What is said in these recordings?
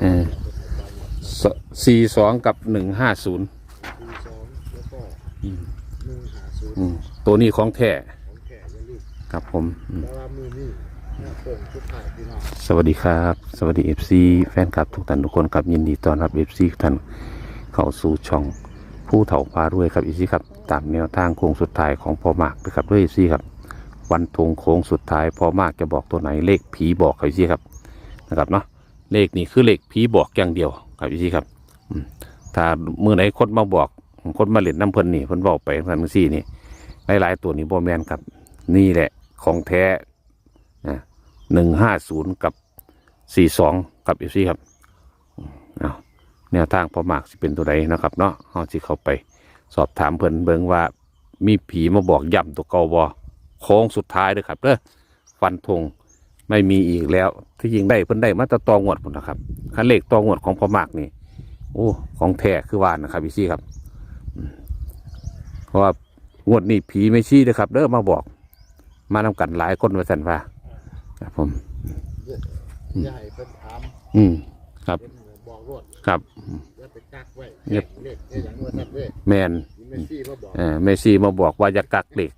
เออสี่สองกับหนึ่งห้าศูนย์สี่สองแล้วก็หนึ่งหาศูนย์อืมตัวนี้ของแท้ของแก่อย่าลืมครับผมอืมแต่ว่ามือนี่หน้าโป่งชุดถ่ายพี่น้องสวัสดีครับ สวัสดีเอฟซีแฟนคลับทุกท่านทุกคนครับยินดีต้อนรับเอฟซีทุกท่านเข้าสู่ช่องผู้เฒ่าพารวยครับเอฟซีครับตามแนวทางโค้งสุดท้ายของพ่อมากนะครับด้วยเอฟซีครับ วันทงโค้งสุดท้ายพ่อมากจะบอกตัวไหนเลขผีบอกครับเอฟซีครับนะครับเนาะ เลขนี้คือเลขผีบอกอย่างเดียวครับเอฟซีครับถ้ามือไหนคนมาบอกคนมาเล่นน้ำเพลินนี่เพิ่นบอกไปทันซี่นี่หลายๆตัวนี้โบแมนครับ นี่แหละของแท้หนึ่งห้าศูนย์กับสี่สองกับเอฟซีครับเอาแนวทางพอมากสิเป็นตัวใดนนะครับเนาะเอาสิเข้าไป สอบถามเพิ่นเบิงว่า มีผีมาบอกย่ำตัวเกาบอโค้งสุดท้ายเด้อครับเด้อฟันธง ไม่มีอีกแล้ว ที่ยิงได้เพิ่นได้มาแตะตองวดพุ่นนะครับคันเลขตองวดของพอมากนี่โอ้ของแท้คือว่านนะครับพี่ซี่ครับอืมเพราะว่างวดนี้ผีไม่ชี้เด้อครับเด้อมาบอก มานำกันหลายคนว่าสันว่าครับผมอย่าให้เพิ่นถามอืมครับเพิ่นบอกรถครับอย่าไปกักไว้เงียบเลขเลขอย่างว่าทัดเลยแมนมีเมสซี่มาบอกเออเมซี่มาบอกว่าจะกักเด็ก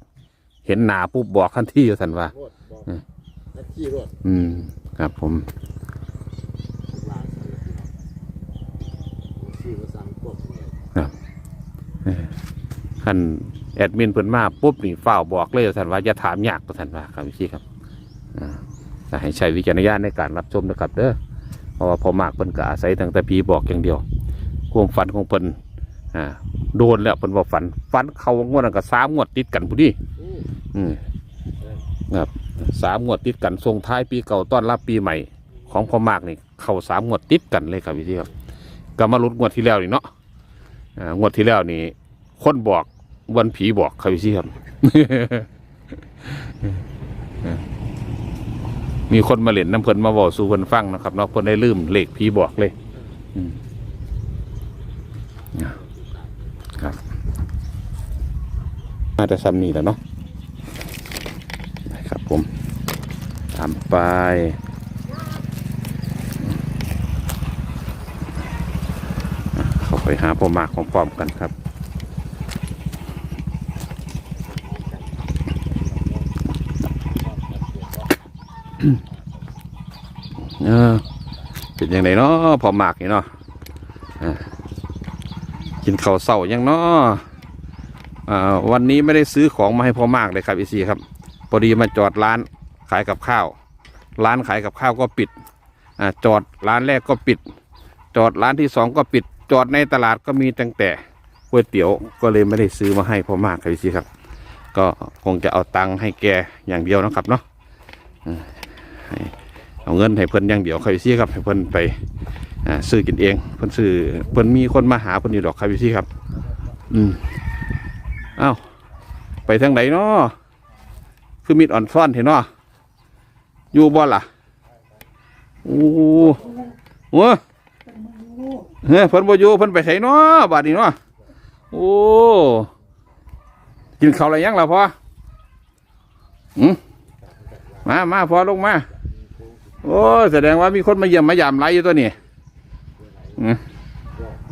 เห็นหนาปุ๊บบอกทันทีว่าสันว่า รถบอกอืมนักขี่รถอืม ครับผม ลางสารพี่น้องเมสซี่มาสั่งพวกเนี่ยครับเออขั้นแอดมินเพิ่นมาปุ๊บนี่ฝ้าวบอกเลยว่าสันว่าจะถามยากว่าสันว่าครับพี่ครับอ่าแต่ให้ใช้วิจารณญาณในการรับชมนะครับเด้อเพราะว่าพอมากเพิ่นก็อาศัยตั้งแต่ผีบอกอย่างเดียวความฝันของเพิ่นอ่าโดนแล้วเพิ่นบอกฝันฝันเขางวดนั้นก็สามงวดติดกันพอดีอู้อืมครับ สามงวดติดกันส่งท้ายปีเก่าต้อนรับปีใหม่ ของพ่อมากนี่เข้าสามงวดติดกันเลยครับพี่ที่ครับก็มาลุ้นงวดที่แล้วนี่เนาะอ่างวดที่แล้วนี่คนบอกวันผีบอกครับพี่ที่ครับ มีคนมาเล่นน้ำเพลินมาบอกสู่เพิ่นฟังนะครับเนาะเพิ่นได้ลืมเลขผีบอกเลยอืมครับมาแต่ซ้ำนี่แหล้วเนาะ ครับผมทำไปเข้าไปหาพ่อมากของพร้อมกันครับเออเป็นยังไงเนาะพอมากนี่เนาะกินข้าวเศร้ายังเนาะวันนี้ไม่ได้ซื้อของมาให้พอมากเลยครับอีซีครับ พอดีมาจอดร้านขายกับข้าว ร้านขายกับข้าวก็ปิดอจอดร้านแรกก็ปิด จอดร้านที่สองก็ปิด จอดในตลาดก็มีตั้งแต่ก๋วยเตี๋ยวก็เลยไม่ได้ซื้อมาให้พ่อมากครับพี่ครับ ก็คงจะเอาตังค์ให้แกอย่างเดียวนะครับเนาะเอาเงินให้เพิ่นอย่างเดียวครับพี่ครับให้เพิ่นไปซื้อกินเองเพิ่นซื้อเพิ่นมีคนมาหาเพิ่นอยู่ดอกครับพี่ครับ อืมอ้าวไปทางไหนเนาะ คือมีดอ่อนซ่อนเห็นเนาะอยู่บ่ล่ะโอ้โหโอ้เฮ้ยเพิ่นบ่อยู่เพิ่นไปไสเนาะบาดนี้เนาะโอ้กินข้าวอะไรยังล่ะพ่ออืมมามาพอลงมาโอ้แสดงว่ามีคนมาเยี่ยมมายามไรอยู่ตัวนี้อืม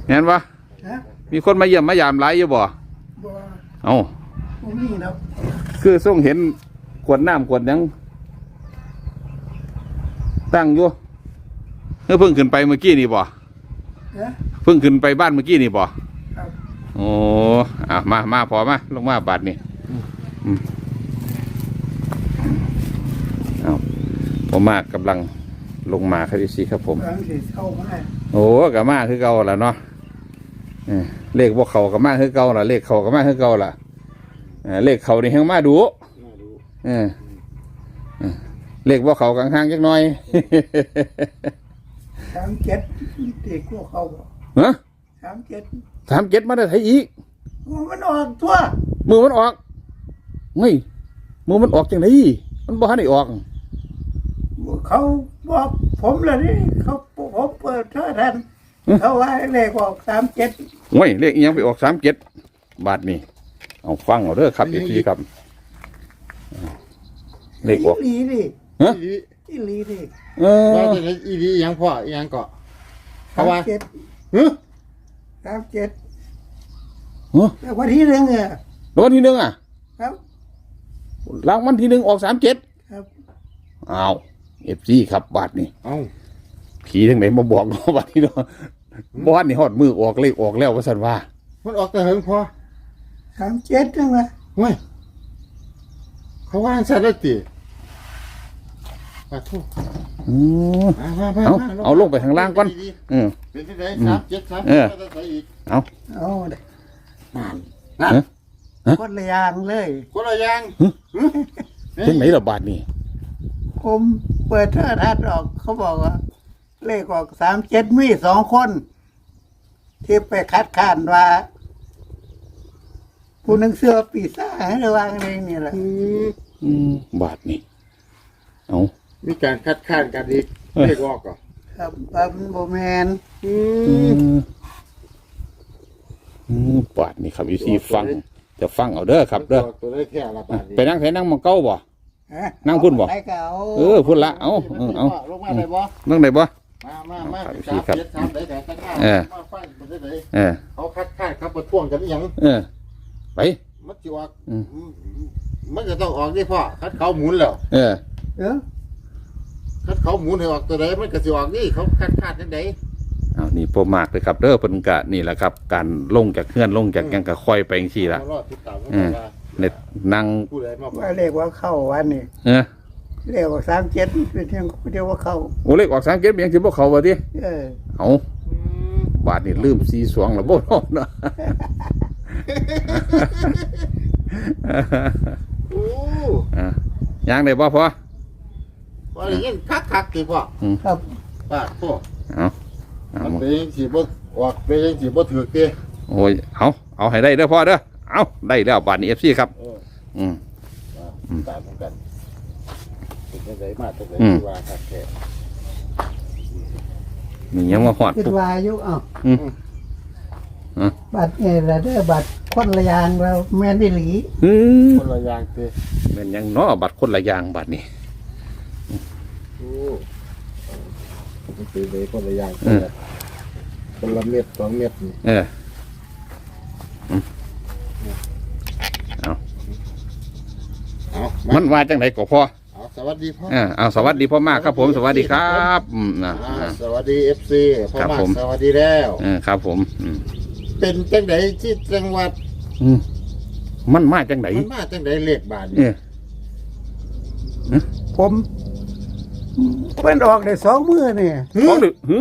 เห็นปะฮะมีคนมาเยี่ยมมายามไรอยู่บ่บ่เอ้าบ่มีนะคือส่งเห็น ขวดน้ำขวดหยังตั้งอยู่เออเพิ่งขึ้นไปเมื่อกี้นี่บ่ฮะเพิ่งขึ้นไปบ้านเมื่อกี้นี่บ่ครับโอ้อะมามาพอมาลงมาบาดนี่อืมเอาผมมากำลังลงมาครับพี่ซีครับผม กำลังสิเข้ามาโอ้กับมาคือเก่าแล้วเนาะเออเลขพวกเขากับมาคือเก่าล่ะเลขเขากับมาคือเก่าล่ะเออเลขเขานี่แห้งมาดูน่ารู้ เออเออเลขพวกเขากลางห้างจักหน่อย สามเจ็ดเด็กพวกเขาบ่ฮะสามเจ็ดถามเจ็ดมาได้ไทยอีกมันออกตัวมือมันออกเฮ้ยมือมันออกจังไดมันบ่ทันได้ออก เขาบอกผมเลยนี่เขาผมเปิดเท่าทันเขาว่าเลขออกสามเจ็ดเฮ้ยเลขอีหยังไปออกสามเจ็ดบาทนี่เอาฟังเอาเด้อครับอีกทีครับ เลขออกอีหลีดิฮะอีอีหลีดิเอว่าอจะได้อีดียังพ่ออียังเกาะเขาว่าเจ็ดฮึสามเจ็ดเฮ้ยแต่วันที่หนึ่งอะรางวัลที่หนึ่งอะครับ รางวัลที่หนึ่งออกสามเจ็ดครับ อ้าวเอฟซีครับบาทนี่เอ้าผีทั้งไหนมาบอกเนาะบาทนี่เนาะบอสนี่ฮอดมือออกเลขออกแล้วว่าสันว่ามันออกแต่เหิงพอสามเจ็ดนั่นวะเว้ย เขาว่าสัตว์ได้ตีปะทุกอืมมามามาเอามเอาลงไปข้างล่างก่อนดีอืมๆเป็นที่ไหนสามเจ็ดสามเออเจ็ดใส่อีกเอาเอาเด้อนั่นฮะ คนละอย่างเลยคนละอย่างถึงไหนละบาทนี่ผมเปิดโทรทัศน์ออก เขาบอกว่า เลขออกสามเจ็ดมีสองคน ที่ไปคัดค้านว่า ผู้หนึงเสื้อปีซ่าจให้ระวังเองนี่แหละอืมอืมบาทนี่เอามีการคัดค้านกันอีกเออเรียกออกก่อนครับว่ามันโบแมนอือืมมอืมบาทนี่ครับอีซีฟัง จะฟังเอาเด้อครับเด้อตัวได้แค่ละบาทไปนั่งใส่นั่งมังเก้าบ่ ฮะนั่งพุ่นบ่ ไปก็เอาเออพุ่นละเอาเออเอาลงมาได้บ่นั่งไหนบ่ มามามาครับสามครับเจ็ดสามไหนแต่ตั้งหน้าเออ มาฟังมันได้ไหนเออเขาคัดค้านครับประท้วงกันอีหยังเออ ไป มันสิออกอืม มันจะต้องออกนี่พ่อคัดเขาหมุนแล้วเออ เออคัดเขาหมุนให้ออกตัวใดมันก็สิออกนี่เขาคัดค้านจังได เอานี่พอมากเลยครับเด้อเพิ่นกะนี่แหละครับ การลงจากเคลื่อนลงจากหยังกะค่อยไปจังซี่ล่ะ รอติดตามกันอืม ว่าเน็ตนั่งผู้ใดมาบอกว่าเลขว่าเข้าวันนี้เออเลขว่าสามเจ็ดเป็นเพียงเดียวว่าเข้า โอเลขออก3เกมยังสิบ่เข้าบ่ติเออเอาอืมบาทนี่ลืมซีสวงแล้วบ่เนาะเนาะ โอ้อะยังได้บ่พอว่าได้ยินคักคักๆสิพ่อครับป้าพ่อเอาเอามันเป็นยังสิบ่ออกเป็นยังสิบ่ถือเกโอ้ยเอาเอาให้ได้เด้อพ่อเด้อเอาได้แล้วบาทนี้ FC ครับ เอออืมมาตามกันเป็นจังไดมาจังไดอืม ที่ว่าคักแท้ มีหยังมาฮอดคิดปุ๊บ ว่าอยู่เอ้าอืมอืม บัตรเนี่ยละเด้อบัตรคนละอย่างเราแม่นอีหลีอืมคนละอย่างเตแม่นหยังเนาะบัตรคนละอย่างบัตรนี่ โอ้มันเป็นเลยคนละอย่างอืมคนละเม็ดสองเม็ดนี่เอออืมเอาเอามัมันว่าจังไดก็พอเอาสวัสดีพ่อเออเอาสวัสดีพ่อมากครับ ผมสวัสดีครับอืมนะ อ่าอ่าสวัสดีเอฟซีพ่อครับมากผม สวัสดีแล้ว เออครับผมอืม เป็นจังไดที่จังหวัดอืมมันมาจังไดมันมาจังไดเลขบาทเอนี่อผมเพิ่นออกได้สองมือเนี่ยออกได้ฮื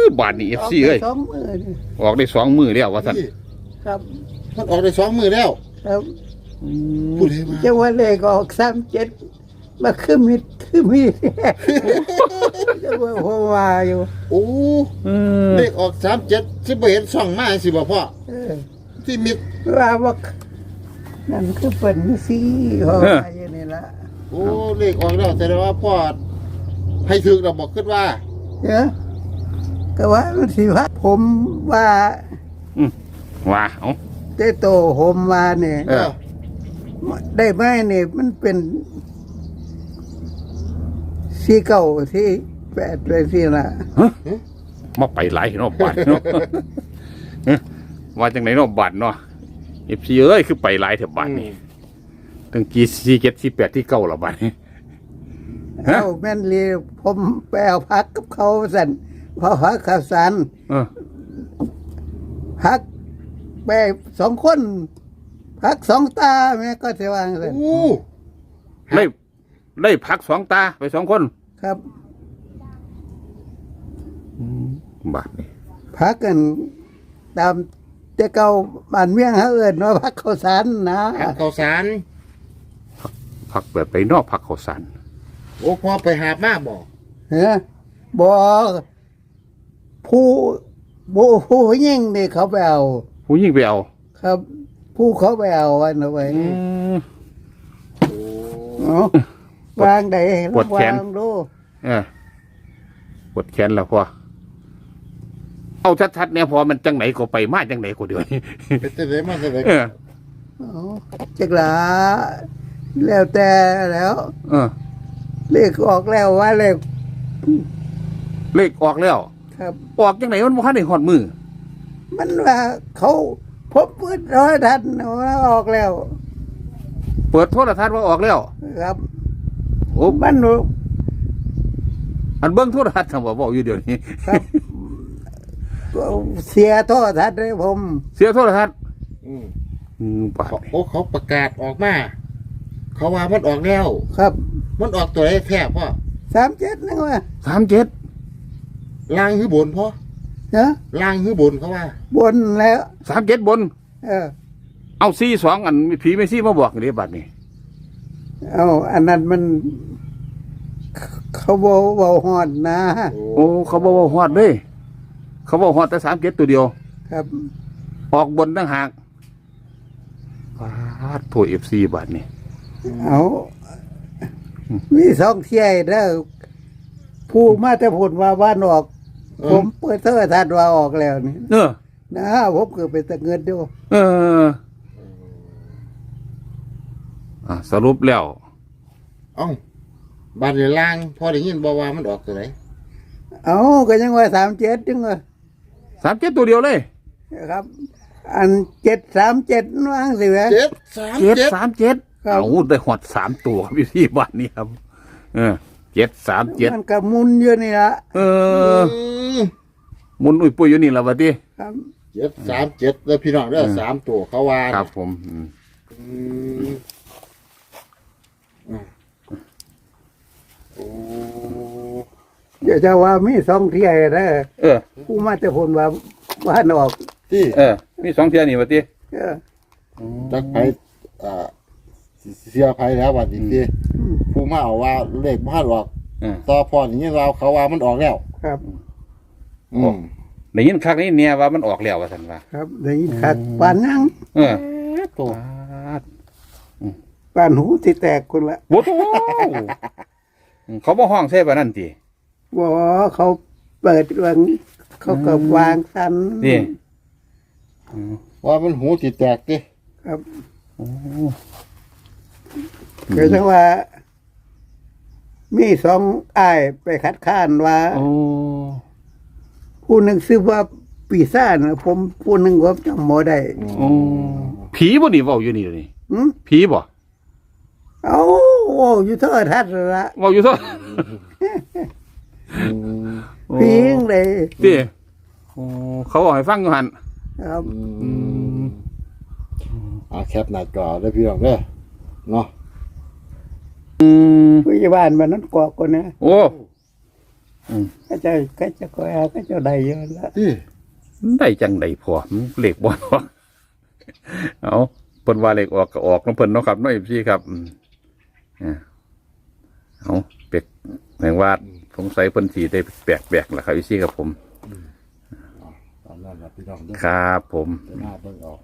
อบาทนี่เอฟซีเอ้ยสองมือนี่ออกได้สองมือแล้วว่าท่านนี่ครับมันออกได้สองมือแล้วครับอืมพูดให้มาจะว่าเลขออกสามเจ็ดมาคือมิดคือมีด จะว่าผมว่าอยู่โอ้เออเลขออกสามเจ็ดที่บ่เห็นช่องมาสิบ่พ่อเออที่มิดว่าว่านั่นคือเปิ่นสิเพราะว่าอยู่นี่ละโอ้เลขออกแล้วแสดงว่าพ่อให้ถึงเราบอกขึ้นว่าเนอะก็ว่ามันสิว่าผมว่าว่าเอาเตโตผมว่าเนี่ยเออได้ไหมเนี่ยมันเป็นสีเก่าที่ แปดไปสิละมาไปหลายเนาะบาทเนาะเอ้อว่าจังไหนเนาะบาทเนาะเอฟซีเอ้ยคือไปหลายแถวบาทนี่ตั้งกี่สี่เจ็ดสี่แปดที่เก้าละบาทนี่ฮะเอาแม่นเรียผมไปเอาพักกับเขาสันพอพักข่าวสารเออพักไปสองคน พักสองตาแม่ก็จะวางสันโอ้ได้ได้พักสองตาไปสองคนครับ บาทนี่พักกันตามแต่เก่าบ้านเมียงเขาเอิญว่าพักข้าวสารนะหักข้าวสารพักแบบไปนอกพักข้าวสารโอ้พ่อไปหาบมาบอกเฮ้บอกผู้ผู้ผู้ยิ่งนี่เขาไปเอาผู้ยิ่งไปเอาครับ ผู้เขาไปเอาอันเอาไว้โอ้เนาะวางได้ปวดแขน วางดูเออปวดแขนแล้วพอ เอาชัดๆเนี่ยพอมันจังไหนก็ไปมาจังไหนก็เดี๋ยวนี้เป็นจังไดมาจังไดเออเอาจักหลาแล้วแต่แล้ว เออ เลขออกแล้วว่าเลขเลขออกแล้วคครับ ออกจังไหนมันบ่ทันได้ฮอดมือ มันว่าเขาพบเปิดร้อยทันว่าออกแล้ว เปิดโทรทัศน์ว่าออกแล้ว ครับโอ้มันอันเบิ่งโทรทัศน์ทำบ่บอกอยู่เดี๋ยวนี้ครับ เสียโทษทันเลยผมเสียโทรทัศน์อืมอืมบาดเขาโอ้เขาประกาศออกมา เขาว่ามันออกแล้ว ครับมันออกตัวไหนแท้พ่อสามเจ็ดนึงว่าสามเจ็ดลางหือบนพ่อเนอะลางหือบนเขาว่าบนแล้ว สามเจ็ดบน เออ เอาซี่สองอันผีไม่ซี่มาบอกนี่บัดนี้เอาอันนั้นมัน เขาบอกว่าฮอดนะ โอ้เขาบอกว่าฮอดเด้ เขาบอกฮอดแต่สามเจ็ดตัวเดียว ครับออกบนตั้งหากปาดโถเอฟซีบัดนี้เอามีสองเที่ยเด้อผู้มาแต่ผลว่าบ้านออก ผมเปิดเทอร์ทันว่าออกแล้วนี่เออนะผมเกิดไปแต่เงินดูเอออะสรุปแล้วเอ้าบ้านในลาง พอได้ยินบอกว่ามันออกตัวไหนเอาก็ยังว่าสามเจ็ดจังว่า สามเจ็ดตัวเดียวเลยครับ อันเจ็ดสามเจ็ดว่างสิแหวะเจ็ดสามเจ็ดเจ็ดสามเจ็ดครับเอาได้หอดสามตัวครับพี่ที่บ้านนี้ครับ เออเจ็ดสามเจ็ดมันก็หมุนอยู่นี่ละเออมหมุนอุ้ยปุ้ยอยู่นี่ละวะดิครับ เจ็ดสามเจ็ดแล้วพี่น้องเด้อสามตัวเขาว่าครับผมอืมอืมอืมโอ้ เดี๋ยวจะว่ามีสองเที่ยเด้อเออผู้มาแต่ผลว่าบ้านออกที่เออ มีสองเทียนี่วะดิเออจักไปอ่าสิเสียภัยแล้ววันนี้ที่อืมผู้มาเอาว่าเลขบ้านออกเออต่อพออย่างนี้เราเขาว่ามันออกแล้ว ครับ อืมได้ยินคักนี้เนี่ยว่ามันออกแล้วว่าสันว่าครับได้ยินคักปานยังเออตัวปาดปานหูที่แตกคนละโว้โถเขาบ่ห้องใช่ป่ะนั่นติ ว่าเขาเปิดวางเขาก็วางสันนี่อืมว่ามันหูติดแตกดิครับโอ้ก็จะว่า มีสองอ้ายไปคัดค้านว่าโอ้ผู้หนึ่งซื้อว่าปีซ่าจนะผมผู้หนึ่งผมจำหมอได้โอ้ผีบ่นี่เว้าอยู่นี่เดี๋ยวนี่หืมผีบ่เอาโอ้อยู่เท่าทัดละเว้าอยู่เถอะ อืมพิงเลยติโอ้เขาบอกให้ฟังอยู่หั่นครับอืมเอาแคปหน้าจอได้อพี่น้องเด้อเนาะอืมผู้ใหญ่บ้านมันนั้นกอกคนนะโอ้ก็จะก็จะก็เอาก็จะได้เยอะละที่ได้จังไดพอมันเลขบ่เนาะเอาเพิ่นว่าเลขออกก็ออกน้องเพิ่นเนาะครับเน้อยพี่ครับอืมอ่าเอาเป็กแห่งว่า สงสัยเพิ่นสิได้แปลกๆล่ะครับพี่ครับผม ตามนั้นล่ะพี่น้องเด้อครับผม จะหน้าเบิ่งเออก